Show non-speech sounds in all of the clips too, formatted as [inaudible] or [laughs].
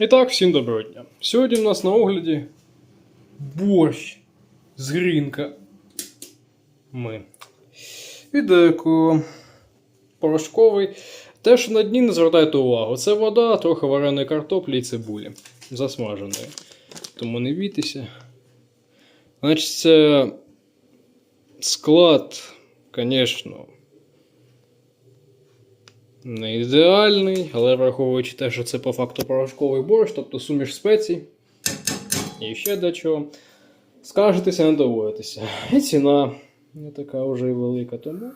І так, всім доброго дня. Сьогодні в нас на огляді борщ з грінка. Ми. Від еко. Порошковий. Те, що на дні не звертайте увагу. Це вода, трохи вареної картоплі і цибулі. Засмаженої. Тому не бійтеся. Значить, склад, звісно, не ідеальний, але враховуючи те, що це по факту порошковий борщ, тобто суміш спецій і ще до чого, скажетеся, не доводитеся. І ціна не така вже й велика, тому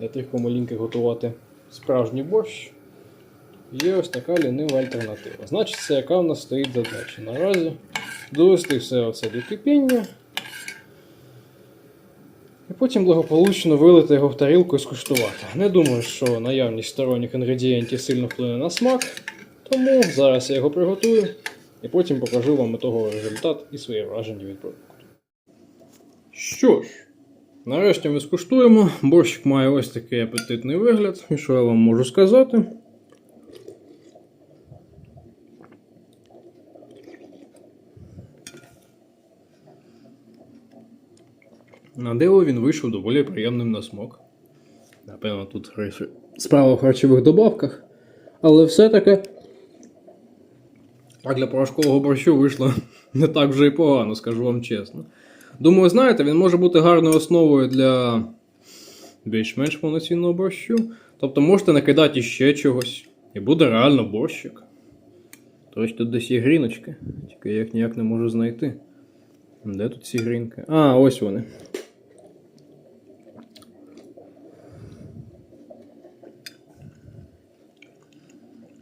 для тих, кому ліньки готувати справжній борщ, є ось така лінива альтернатива. Значить, це яка в нас стоїть задача. Наразі довести все оце до кипіння. Потім благополучно вилити його в тарілку і скуштувати. Не думаю, що наявність сторонніх інгредієнтів сильно вплине на смак, тому зараз я його приготую і потім покажу вам того результат і свої враження від продукту. Що ж, нарешті ми скуштуємо. Борщик має ось такий апетитний вигляд. І що я вам можу сказати? На диво він вийшов доволі приємним на смак. Напевно, тут справа в харчових добавках. Але все-таки. А для порошкового борщу вийшло [laughs] не так вже і погано, скажу вам чесно. Думаю, знаєте, він може бути гарною основою для більш-менш повноцінного борщу. Тобто можете накидати ще чогось. І буде реально борщик. Тобто тут десь є гріночки, тільки я їх ніяк не можу знайти. Де тут ці грінки? А, ось вони.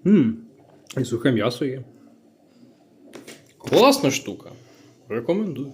Ммм, і сухе м'ясо є. Класна штука. Рекомендую.